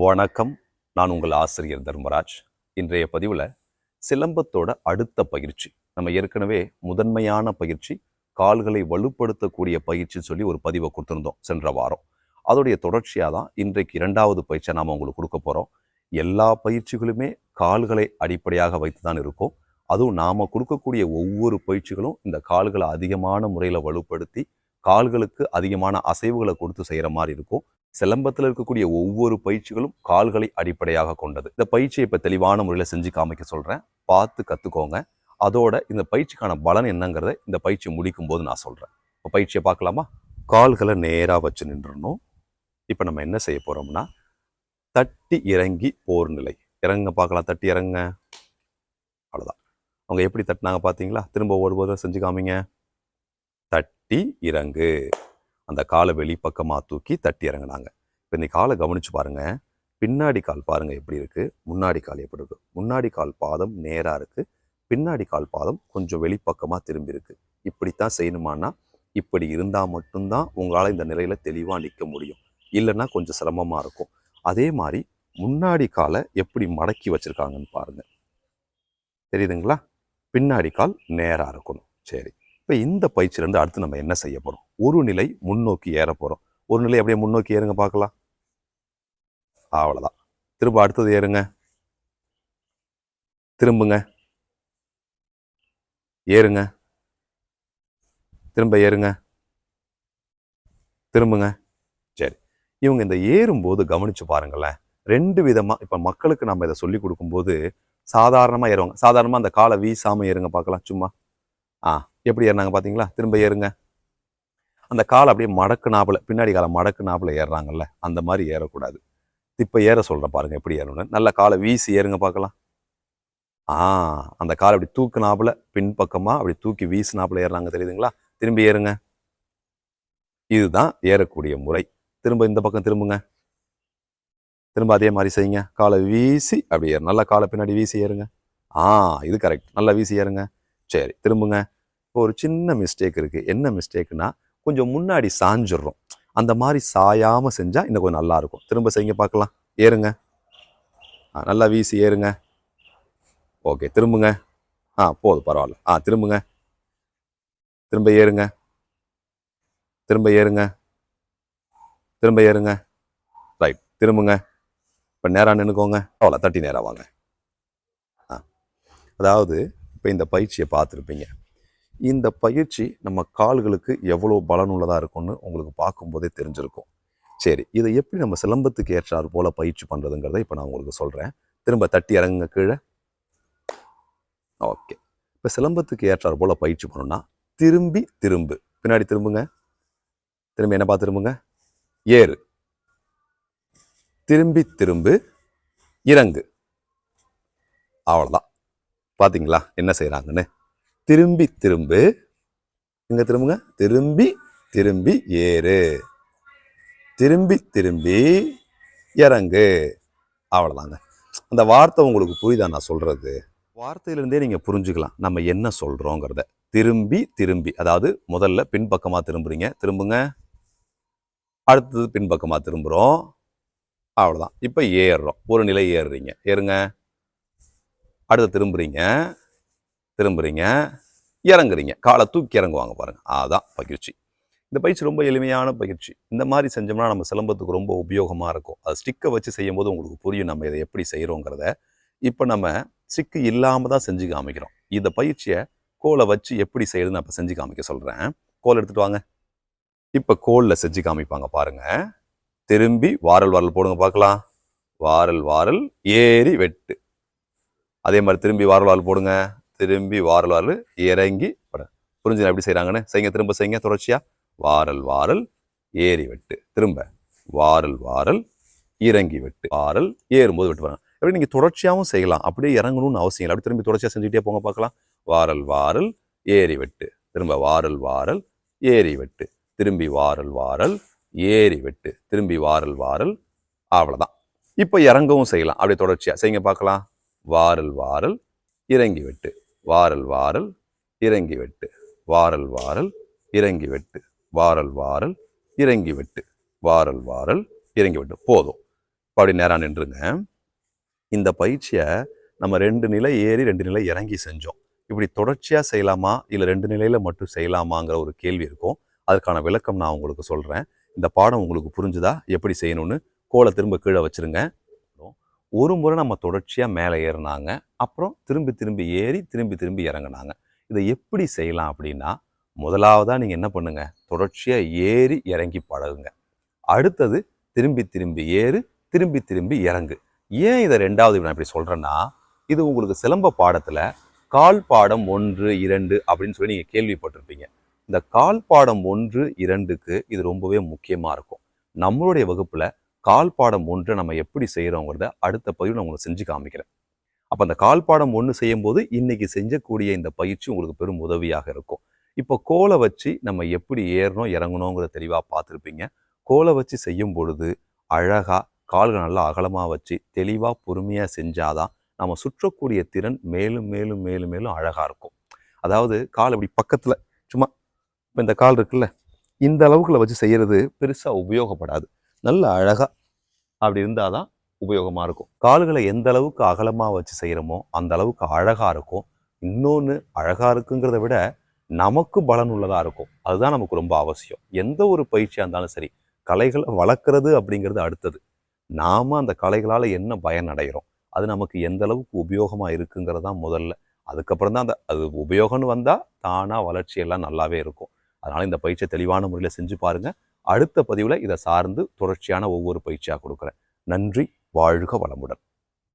வணக்கம். நான் உங்கள் ஆசிரியர் தர்மராஜ். இன்றைய பதிவில் சிலம்பத்தோட அடுத்த பயிற்சி. நம்ம ஏற்கனவே முதன்மையான பயிற்சி கால்களை வலுப்படுத்தக்கூடிய பயிற்சின்னு சொல்லி ஒரு பதிவை கொடுத்துருந்தோம் சென்ற வாரம். அதோடைய தொடர்ச்சியாக தான் இன்றைக்கு இரண்டாவது பயிற்சியை நாம் உங்களுக்கு கொடுக்க போகிறோம் எல்லா பயிற்சிகளுமே கால்களை அடிப்படையாக வைத்து தான் இருக்கும். அதுவும் நாம் கொடுக்கக்கூடிய ஒவ்வொரு பயிற்சிகளும் இந்த கால்களை அதிகமான முறையில் வலுப்படுத்தி கால்களுக்கு அதிகமான அசைவுகளை கொடுத்து செய்கிற மாதிரி இருக்கும். சிலம்பத்தில் இருக்கக்கூடிய ஒவ்வொரு பயிற்சிகளும் கால்களை அடிப்படையாக கொண்டது. இந்த பயிற்சியை இப்போ தெளிவான முறையில் செஞ்சு காமிக்க சொல்கிறேன் பார்த்து கற்றுக்கோங்க அதோட இந்த பயிற்சிக்கான பலன் என்னங்கிறத இந்த பயிற்சி முடிக்கும் போது நான் சொல்கிறேன் இப்போ பயிற்சியை பார்க்கலாமா? கால்களை நேராக வச்சு நின்றுடணும். இப்போ நம்ம என்ன செய்ய போகிறோம்னா தட்டி இறங்கி போர் நிலை. இறங்க பார்க்கலாம். தட்டி இறங்க அவ்வளோதான் அவங்க எப்படி தட்டினாங்க பார்த்தீங்களா திரும்ப ஒருபோதும் செஞ்சு காமிங்க. தட்டி இறங்கு. அந்த காலை வெளிப்பக்கமாக தூக்கி தட்டி இறங்குனாங்க. இப்போ இந்த காலை கவனிச்சு பாருங்க. பின்னாடி கால் பாருங்க எப்படி இருக்கு? முன்னாடி கால் எப்படி இருக்கு? முன்னாடி கால் பாதம் நேராக இருக்கு. பின்னாடி கால் பாதம் கொஞ்சம் வெளிப்பக்கமாக திரும்பி இருக்கு. இப்படித்தான் செய்யணுமானா இப்படி இருந்தால் மட்டும்தான் உங்களால் இந்த நிலையில் தெளிவாக நிற்க முடியும். இல்லைன்னா கொஞ்சம் சிரமமாக இருக்கும். அதே மாதிரி முன்னாடி காலை எப்படி மடக்கி வச்சிருக்காங்கன்னு பாருங்க. தெரியுதுங்களா? பின்னாடி கால் நேராக இருக்கணும். சரி. இப்போ இந்த பயிற்சியிலேருந்து அடுத்து நம்ம என்ன செய்ய போகிறோம் ஒரு நிலை முன்னோக்கி ஏற போகிறோம் ஒரு நிலை அப்படியே முன்னோக்கி ஏறுங்க பார்க்கலாம். அவ்வளோதான் திரும்ப அடுத்தது ஏறுங்க. திரும்புங்க. ஏறுங்க. திரும்ப ஏறுங்க. திரும்புங்க. சரி. இவங்க இந்த ஏறும்போது கவனிச்சு பாருங்களேன். ரெண்டு விதமா இப்போ மக்களுக்கு நம்ம இதை சொல்லி கொடுக்கும்போது சாதாரணமா ஏறுவாங்க. சாதாரணமாக அந்த காலை வீசாமல் ஏறுங்க பார்க்கலாம். சும்மா. ஆ எப்படி ஏறினாங்க பார்த்தீங்களா திரும்ப ஏறுங்க. அந்த காலை அப்படியே மடக்கு நாப்பில் பின்னாடி காலை மடக்கு நாப்பில் ஏறுறாங்கல்ல அந்த மாதிரி ஏறக்கூடாது. இப்போ ஏற சொல்கிறேன் பாருங்கள் எப்படி ஏறணும்னு. நல்ல காலை வீசி ஏறுங்க பார்க்கலாம். ஆ அந்த காலை அப்படி தூக்கு நாப்பில் பின்பக்கமாக அப்படி தூக்கி வீசினாப்புல ஏறுறாங்க தெரியுதுங்களா? திரும்பி ஏறுங்க. இதுதான் ஏறக்கூடிய முறை. திரும்ப இந்த பக்கம் திரும்புங்க. திரும்ப அதே மாதிரி செய்யுங்க. காலை வீசி அப்படி ஏறு. நல்லா காலை பின்னாடி வீசி ஏறுங்க. ஆ இது கரெக்ட் நல்லா வீசி ஏறுங்க. சரி திரும்புங்க. இப்போ ஒரு சின்ன மிஸ்டேக் இருக்குது என்ன மிஸ்டேக்னா கொஞ்சம் முன்னாடி சாஞ்சிடுறோம் அந்த மாதிரி சாயாமல் செஞ்சால் இன்னும் கொஞ்சம் நல்லாயிருக்கும் திரும்ப செய்யுங்க பார்க்கலாம். ஏறுங்க. ஆ, நல்லா வீசி ஏறுங்க. ஓகே திரும்புங்க. ஆ போதும் பரவாயில்ல. ஆ திரும்புங்க. திரும்ப ஏறுங்க. திரும்ப ஏறுங்க. திரும்ப ஏறுங்க. ரைட் திரும்புங்க. இப்போ நேராக நின்றுக்கோங்க அவ்வளோ தட்டி நேராக வாங்க. ஆ அதாவது இப்போ இந்த பயிற்சியை பார்த்துருப்பீங்க. இந்த பயிற்சி நம்ம கால்களுக்கு எவ்வளோ பலனுள்ளதாக இருக்கும்னு உங்களுக்கு பார்க்கும்போதே தெரிஞ்சிருக்கும். சரி இதை எப்படி நம்ம சிலம்பத்துக்கு ஏற்றாறு போல் பயிற்சி பண்ணுறதுங்கிறத இப்போ நான் உங்களுக்கு சொல்கிறேன் திரும்ப தட்டி இறங்குங்க கீழே. ஓகே. இப்போ சிலம்பத்துக்கு ஏற்றாறு போல் பயிற்சி பண்ணணும்னா திரும்பி திரும்பு. பின்னாடி திரும்புங்க. திரும்பி என்ன பார்த்து திரும்புங்க? ஏறு. திரும்பி திரும்பு இறங்கு. அவ்வளோதான் பார்த்தீங்களா என்ன செய்கிறாங்கன்னு திரும்பி திரும்பு. எங்கே திரும்புங்க? திரும்பி திரும்பி ஏறு. திரும்பி திரும்பி இறங்கு. அவ்வளோதாங்க அந்த வார்த்தை உங்களுக்கு புரியுதா நான் சொல்கிறது வார்த்தையிலேருந்தே நீங்கள் புரிஞ்சுக்கலாம். நம்ம என்ன சொல்கிறோங்கிறத திரும்பி திரும்பி. அதாவது முதல்ல பின்பக்கமாக திரும்புறீங்க. திரும்புங்க. அடுத்தது பின்பக்கமாக திரும்புகிறோம் அவ்வளோதான் இப்போ ஏறுறோம். ஒரு நிலை ஏறுறீங்க. ஏறுங்க. அடுத்து திரும்புறீங்க. திரும்புறீங்க. இறங்குறீங்க. காலை தூக்கி இறங்குவாங்க பாருங்கள் அதான் பயிற்சி இந்த பயிற்சி ரொம்ப எளிமையான பயிற்சி. இந்த மாதிரி செஞ்சோம்னா நம்ம சிலம்பத்துக்கு ரொம்ப உபயோகமாக இருக்கும். அது ஸ்டிக்கை வச்சு செய்யும் போது உங்களுக்கு புரியும் நம்ம இதை எப்படி செய்கிறோங்கிறத இப்போ நம்ம ஸ்டிக்கு இல்லாமல் தான் செஞ்சு காமிக்கிறோம். இந்த பயிற்சியை கோலை வச்சு எப்படி செய்யறதுன்னு நான் இப்போ செஞ்சு காமிக்க சொல்கிறேன் கோல் எடுத்துகிட்டு வாங்க. இப்போ கோலில் செஞ்சு காமிப்பாங்க பாருங்கள் திரும்பி வாரல் வாரல் போடுங்க பார்க்கலாம். வாரல் வாரல் ஏறி வெட்டு. அதே மாதிரி திரும்பி வாரலால் போடுங்க. திரும்பி வாரல் இறங்கி போடுங்க. எப்படி செய்கிறாங்கன்னு செய்யுங்க திரும்ப செய்யுங்க தொடர்ச்சியாக வாரல் வாரல் ஏறி வெட்டு. திரும்ப வாரல் வாரல் இறங்கி வெட்டு. வாரல் ஏறும்போது வெட்டு வராங்க எப்படி நீங்கள் தொடர்ச்சியாகவும் செய்யலாம். அப்படியே இறங்கணும்னு அவசியம் இல்லை. அப்படி திரும்பி தொடர்ச்சியாக செஞ்சுட்டே போங்க பார்க்கலாம். வாரல் வாரல் ஏறி வெட்டு. திரும்ப வாரல் வாரல் ஏறி வெட்டு. திரும்பி வாரல் வாரல் ஏறி வெட்டு. திரும்பி வாரல் வாரல் அவ்வளோதான் இப்போ இறங்கவும் செய்யலாம். அப்படியே தொடர்ச்சியாக செய்யுங்க பார்க்கலாம். வாரல் வாரல் இறங்கி வெட்டு வாரல் வாரல் இறங்கி வெட்டு வாரல் வாரல் இறங்கி வெட்டு வாரல் வாரல் இறங்கி வெட்டு வாரல் வாரல் இறங்கி விட்டு போதும். அப்படி நேரம் நின்றுங்க. இந்த பயிற்சியை நம்ம ரெண்டு நிலை ஏறி ரெண்டு நிலை இறங்கி செஞ்சோம். இப்படி தொடர்ச்சியாக செய்யலாமா? இல்லை ரெண்டு நிலையில் மட்டும் செய்யலாமாங்கிற ஒரு கேள்வி இருக்கும். அதற்கான விளக்கம் நான் உங்களுக்கு சொல்கிறேன் இந்த பாடம் உங்களுக்கு புரிஞ்சுதா? எப்படி செய்யணும்னு? கோலை திரும்ப கீழே வச்சிருங்க. ஒரு முறை நம்ம தொடர்ச்சியாக மேலே ஏறினாங்க. அப்புறம் திரும்பி திரும்பி ஏறி திரும்பி திரும்பி இறங்குனாங்க. இதை எப்படி செய்யலாம் அப்படின்னா முதலாவதாக நீங்கள் என்ன பண்ணுங்கள் தொடர்ச்சியாக ஏறி இறங்கி பழகுங்க. அடுத்தது திரும்பி திரும்பி ஏறு திரும்பி திரும்பி இறங்கு. ஏன் இதை ரெண்டாவது நான் இப்படி சொல்கிறேன்னா இது உங்களுக்கு சிலம்ப பாடத்தில் கால் பாடம் ஒன்று இரண்டு அப்படின்னு சொல்லி நீங்கள் கேள்விப்பட்டிருப்பீங்க. இந்த கால் பாடம் ஒன்று இரண்டுக்கு இது ரொம்பவே முக்கியமாக இருக்கும். நம்மளுடைய வகுப்பில் கால் பாடம் ஒன்று நம்ம எப்படி செய்கிறோங்கிறத அடுத்த பதிவு நான் உங்களுக்கு செஞ்சு காமிக்கிறேன். அப்போ அந்த கால் பாடம் ஒன்று செய்யும்போது இன்னைக்கு செஞ்சக்கூடிய இந்த பயிற்சி உங்களுக்கு பெரும் உதவியாக இருக்கும். இப்போ கோலை வச்சு நம்ம எப்படி ஏறணும் இறங்கணுங்கிறத தெளிவாக பார்த்துருப்பீங்க. கோலை வச்சு செய்யும் பொழுது அழகாக கால்கள் நல்லா அகலமாக வச்சு தெளிவாக பொறுமையாக செஞ்சாதான் நம்ம சுற்றக்கூடிய திறன் மேலும் மேலும் மேலும் மேலும் அழகாக இருக்கும். அதாவது கால் இப்படி பக்கத்தில் சும்மா இப்போ இந்த கால் இருக்குல்ல இந்த அளவுக்குள்ள வச்சு செய்கிறது பெருசாக உபயோகப்படாது. நல்ல அழகாக அப்படி இருந்தால் தான் உபயோகமாக இருக்கும். கால்களை எந்த அளவுக்கு அகலமாக வச்சு செய்கிறோமோ அந்த அளவுக்கு அழகாக இருக்கும். இன்னொன்று அழகாக இருக்குங்கிறத விட நமக்கு பலனுள்ளதாக இருக்கும். அதுதான் நமக்கு ரொம்ப அவசியம். எந்த ஒரு பயிற்சியாக இருந்தாலும் சரி கலைகளை வளர்க்குறது அப்படிங்கிறது அடுத்தது. நாம் அந்த கலைகளால் என்ன பயன் அடைகிறோம் அது நமக்கு எந்த அளவுக்கு உபயோகமாக இருக்குங்கிறது தான் முதல்ல. அதுக்கப்புறம் தான் அந்த அது உபயோகம்னு வந்தால் தானாக வளர்ச்சி எல்லாம் நல்லாவே இருக்கும். அதனால் இந்த பயிற்சியை தெளிவான முறையில் செஞ்சு பாருங்கள் அடுத்த பதிவில் இதை சார்ந்து தொடர்ச்சியான ஒவ்வொரு பயிற்சியாக கொடுக்குறேன். நன்றி வாழ்க வளமுடன்.